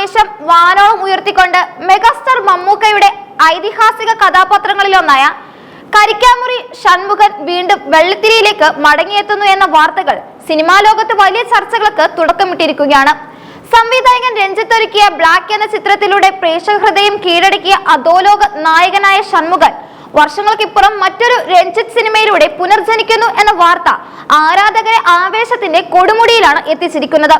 ആവേശം വാനോളം ഉയർത്തിക്കൊണ്ട് മെഗാസ്റ്റാർ മമ്മൂക്കയുടെ ഐതിഹാസിക കഥാപാത്രങ്ങളിലൊന്നായ കരിക്കാമുറി ഷൺമുഖൻ വീണ്ടും വെള്ളിത്തിരിയിലേക്ക് മടങ്ങിയെത്തുന്നു എന്ന വാർത്തകൾ സിനിമാ ലോകത്ത് വലിയ ചർച്ചകൾക്ക് തുടക്കമിട്ടിരിക്കുകയാണ്. സംവിധായകൻ രഞ്ജിത്ത് ഒരുക്കിയ ബ്ലാക്ക് എന്ന ചിത്രത്തിലൂടെ പ്രേക്ഷക ഹൃദയം കീഴടക്കിയ അധോലോക നായകനായ ഷൺമുഖൻ വർഷങ്ങൾക്കിപ്പുറം മറ്റൊരു രഞ്ജിത്ത് സിനിമയിലൂടെ പുനർജനിക്കുന്നു എന്ന വാർത്ത ആരാധകരെ ആവേശത്തിന്റെ കൊടുമുടിയിലാണ് എത്തിച്ചിരിക്കുന്നത്.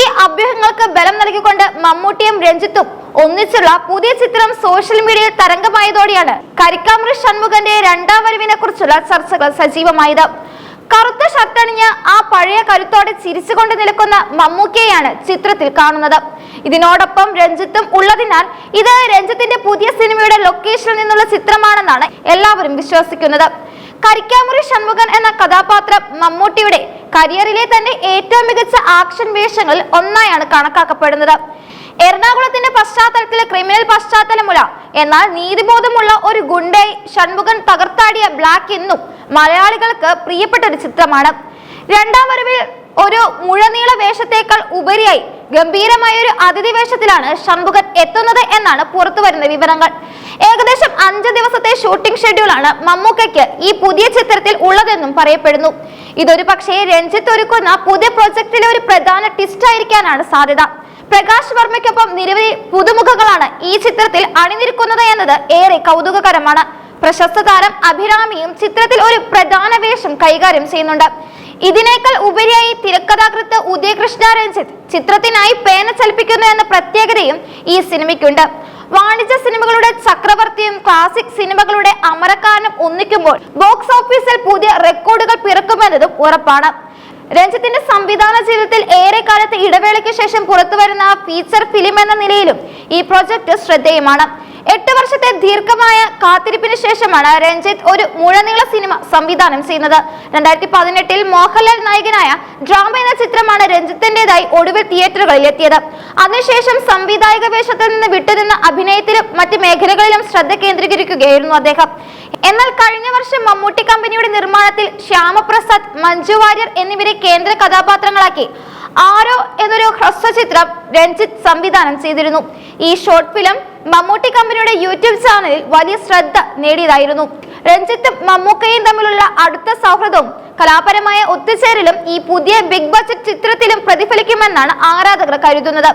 ഈ അഭ്യൂഹങ്ങൾക്ക് ബലം നൽകിക്കൊണ്ട് മമ്മൂട്ടിയും രഞ്ജിത്തും ഒന്നിച്ചുള്ള പുതിയ ചിത്രം സോഷ്യൽ മീഡിയയിൽ തരംഗമായതോടെയാണ് കരിക്കാമൃ ഷൺമുഖന്റെ രണ്ടാം വരവിനെ കുറിച്ചുള്ള ചർച്ചകൾ സജീവമായത്. കറുത്ത ഷർട്ടണിഞ്ഞ് ആ പഴയ കരുത്തോടെ ചിരിച്ചുകൊണ്ട് നിൽക്കുന്ന മമ്മൂക്കയെയാണ് ചിത്രത്തിൽ കാണുന്നത്. ഇതിനോടൊപ്പം രഞ്ജിത്തും ഉള്ളതിനാൽ ഇത് രഞ്ജിത്തിന്റെ പുതിയ സിനിമയുടെ ലൊക്കേഷനിൽ നിന്നുള്ള ചിത്രമാണെന്നാണ് എല്ലാവരും വിശ്വസിക്കുന്നത്. കരിക്കാമുറി ഷൺമുഖൻ എന്ന കഥാപാത്രം മമ്മൂട്ടിയുടെ കരിയറിലെ തന്നെ ഏറ്റവും മികച്ച ആക്ഷൻ വേഷങ്ങളിൽ ഒന്നായാണ് കണക്കാക്കപ്പെടുന്നത്. എറണാകുളത്തിന്റെ പശ്ചാത്തലത്തിലെ ക്രിമിനൽ പശ്ചാത്തലമുള്ള എന്നാൽ നീതിബോധമുള്ള ഒരു ഗുണ്ടയെ ഷൺമുഖൻ തകർത്താടിയ ബ്ലാക്ക് എന്നും മലയാളികൾക്ക് പ്രിയപ്പെട്ട ഒരു ചിത്രമാണ്. രണ്ടാം വരവിൽ ഒരു മുഴനീള വേഷത്തേക്കാൾ ഉപരിയായി ഗംഭീരമായ ഒരു അതിഥി വേഷത്തിലാണ് ഷൺമുഖൻ എത്തുന്നത് എന്നാണ് പുറത്തു വരുന്ന വിവരങ്ങൾ. ഏകദേശം അഞ്ച് ദിവസത്തെ ഷൂട്ടിംഗ് ഷെഡ്യൂളാണ് മമ്മൂക്കയ്ക്ക് ഈ പുതിയ ചിത്രത്തിൽ ഉള്ളതെന്നും പറയപ്പെടുന്നു. ഇതൊരു പക്ഷേ രഞ്ജിത്ത് ഒരുക്കുന്ന പുതിയ പ്രൊജക്ടിലെ ഒരു പ്രധാന ട്വിസ്റ്റ് ആയിരിക്കാനാണ് സാധ്യത. പ്രകാശ് വർമ്മയ്ക്കൊപ്പം നിരവധി പുതുമുഖങ്ങളാണ് ഈ ചിത്രത്തിൽ അണിനിരക്കുന്നത് എന്നത് ഏറെ കൗതുകകരമാണ്. പ്രശസ്ത താരം അഭിരാമിയും ചിത്രത്തിൽ ഒരു പ്രധാന വേഷം കൈകാര്യം ചെയ്യുന്നുണ്ട്. ഇതിനേക്കാൾ ഉപരിയായി തിരക്കഥാകൃത്ത് ഉദയകൃഷ്ണ രഞ്ജിത്ത് ചിത്രത്തിനായി പേന ചലിപ്പിക്കുന്നു എന്ന പ്രത്യേകതയും ഈ സിനിമയ്ക്കുണ്ട്. വാണിജ്യ സിനിമകളുടെ ചക്രവർത്തിയും ക്ലാസിക് സിനിമകളുടെ അമരക്കാരനും ഒന്നിക്കുമ്പോൾ ബോക്സ് ഓഫീസിൽ പുതിയ റെക്കോർഡുകൾ പിറക്കുമെന്നതും ഉറപ്പാണ്. രഞ്ജിത്തിന്റെ സംവിധാന ജീവിതത്തിൽ ഏറെ കാലത്ത് ഇടവേളയ്ക്ക് ശേഷം പുറത്തുവരുന്ന ഫീച്ചർ ഫിലിം എന്ന നിലയിലും ഈ പ്രൊജക്ട് ശ്രദ്ധേയമാണ്. എട്ട് വർഷത്തെ ദീർഘമായ കാത്തിരിപ്പിന് ശേഷമാണ് രഞ്ജിത്ത് ഒരു മുഴനീള സിനിമ സംവിധാനം ചെയ്യുന്നത്. രണ്ടായിരത്തി പതിനെട്ടിൽ മോഹൻലാൽ നായകനായ ഡ്രാമ എന്ന ചിത്രമാണ് രഞ്ജിത്തിന്റേതായി ഒടുവിൽ തിയേറ്ററുകളിൽ എത്തിയത്. അതിനുശേഷം സംവിധായക വേഷത്തിൽ നിന്ന് വിട്ടുനിന്ന അഭിനയത്തിലും മറ്റ് മേഖലകളിലും ശ്രദ്ധ കേന്ദ്രീകരിക്കുകയായിരുന്നു അദ്ദേഹം. എന്നാൽ കഴിഞ്ഞ വർഷം മമ്മൂട്ടി കമ്പനിയുടെ നിർമ്മാണത്തിൽ ശ്യാമപ്രസാദ് മഞ്ജു വാര്യർ എന്നിവരെ കേന്ദ്ര കഥാപാത്രങ്ങളാക്കി. ആരോ എന്നൊരു ഹ്രസ്വചിത്രം രഞ്ജിത്ത് സംവിധാനം ചെയ്തിരുന്നു. ഈ ഷോർട്ട് ഫിലിം മമ്മൂട്ടി കമ്പനിയുടെ യൂട്യൂബ് ചാനലിൽ വലിയ ശ്രദ്ധ നേടിയതായിരുന്നു. രഞ്ജിത്തും മമ്മൂക്കയും തമ്മിലുള്ള അടുത്ത സൗഹൃദവും കലാപരമായ ഒത്തുചേരലും ഈ പുതിയ ബിഗ് ബജറ്റ് ചിത്രത്തിലും പ്രതിഫലിക്കുമെന്നാണ് ആരാധകർ കരുതുന്നത്.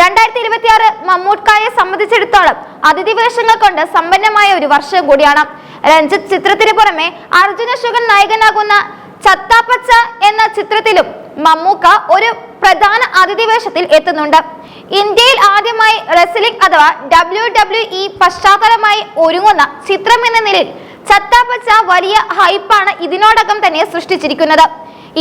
രണ്ടായിരത്തി ഇരുപത്തി ആറ് മമ്മൂട്ട്കായെ സംബന്ധിച്ചിടത്തോളം അതിഥി വേഷങ്ങൾ കൊണ്ട് സമ്പന്നമായ ഒരു വർഷം കൂടിയാണ്. രഞ്ജിത്ത് ചിത്രത്തിന് പുറമെ അർജുന ശുഗൻ നായകനാകുന്ന ചത്താപ്പച്ച എന്ന ചിത്രത്തിലും മമ്മൂക്ക ഒരു പ്രധാന അതിഥി വേഷത്തിൽ എത്തുന്നുണ്ട്. ഇന്ത്യയിൽ ആദ്യമായി റെസ്ലിംഗ് അഥവാ ഡബ്ല്യു ഡബ്ല്യു ഇ പശ്ചാത്തലമായി ഒരുങ്ങുന്ന ചിത്രം എന്ന നിലയിൽ ചത്താപ്പച്ച വലിയ ഹൈപ്പാണ് ഇതിനോടകം തന്നെ സൃഷ്ടിച്ചിരിക്കുന്നത്.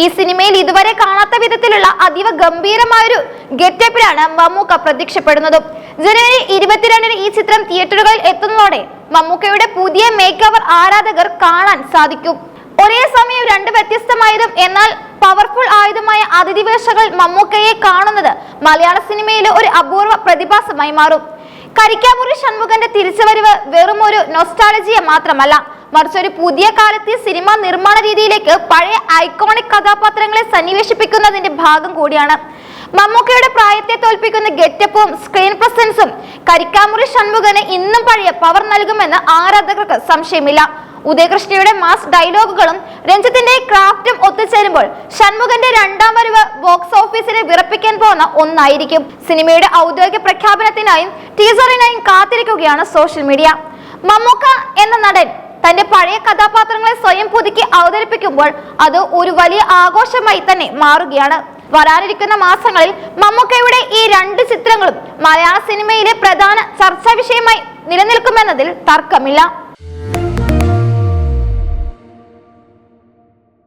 ഈ സിനിമയിൽ ഇതുവരെ കാണാത്ത വിധത്തിലുള്ള അതീവ ഗംഭീരമായൊരു ഗെറ്റപ്പിലാണ് മമ്മൂക്ക പ്രത്യക്ഷപ്പെടുന്നതും. ജനുവരി ഇരുപത്തിരണ്ടിന് ഈ ചിത്രം തിയേറ്ററുകളിൽ എത്തുന്നതോടെ മമ്മൂക്കയുടെ പുതിയ മേക്ക് ഓവർ ആരാധകർ കാണാൻ സാധിക്കും. ഒരേ സമയം രണ്ട് വ്യത്യസ്തമായതും എന്നാൽ പവർഫുൾ ആയതുമായ അതിഥിവേഷകൾ മമ്മൂക്കയെ കാണുന്നത് മലയാള സിനിമയിലെ ഒരു അപൂർവ പ്രതിഭാസമായി മാറും. കരിക്കാമുറി ഷൺമുഖന്റെ തിരിച്ചുവരവ് വെറും ഒരു നൊസ്റ്റാളജിയെ മാത്രമല്ല. മറിച്ച് ഒരു പുതിയ കാലത്തെ സിനിമ നിർമ്മാണ രീതിയിലേക്ക് പഴയ ഐക്കോണിക് കഥാപാത്രങ്ങളെ സന്നിവേശിപ്പിക്കുന്നതിന്റെ ഭാഗം കൂടിയാണ്. മമ്മൂക്കയുടെ പ്രായത്തെ തോൽപ്പിക്കുന്ന ഗെറ്റപ്പും സ്ക്രീൻ പ്രസൻസും കരിക്കാമുറി ഷൺമുഖന് ഇന്നും പഴയ പവർ നൽകുമെന്ന് ആരാധകർക്ക് സംശയമില്ല. ഉദയകൃഷ്ണയുടെ മാസ് ഡയലോഗുകളും രഞ്ജിത്തിന്റെ ക്രാഫ്റ്റും ഒത്തുചേരുമ്പോൾ ഷൺമുഖന്റെ രണ്ടാം വരവ് ബോക്സ് ഓഫീസിനെ വിറപ്പിക്കാൻ പോകുന്ന ഒന്നായിരിക്കും. സിനിമയുടെ ഔദ്യോഗിക പ്രഖ്യാപനത്തിനായും ടീസറിനായും കാത്തിരിക്കുകയാണ് സോഷ്യൽ മീഡിയ. മമ്മൂക്ക എന്ന നടൻ തന്റെ പഴയ കഥാപാത്രങ്ങളെ സ്വയം പുതുക്കി അവതരിപ്പിക്കുമ്പോൾ അത് ഒരു വലിയ ആഘോഷമായി തന്നെ മാറുകയാണ്. വരാനിരിക്കുന്ന മാസങ്ങളിൽ മമ്മൂക്കയുടെ ഈ രണ്ട് ചിത്രങ്ങളും മലയാള സിനിമയിലെ പ്രധാന ചർച്ചാ വിഷയമായി നിലനിൽക്കുമെന്നതിൽ തർക്കമില്ല.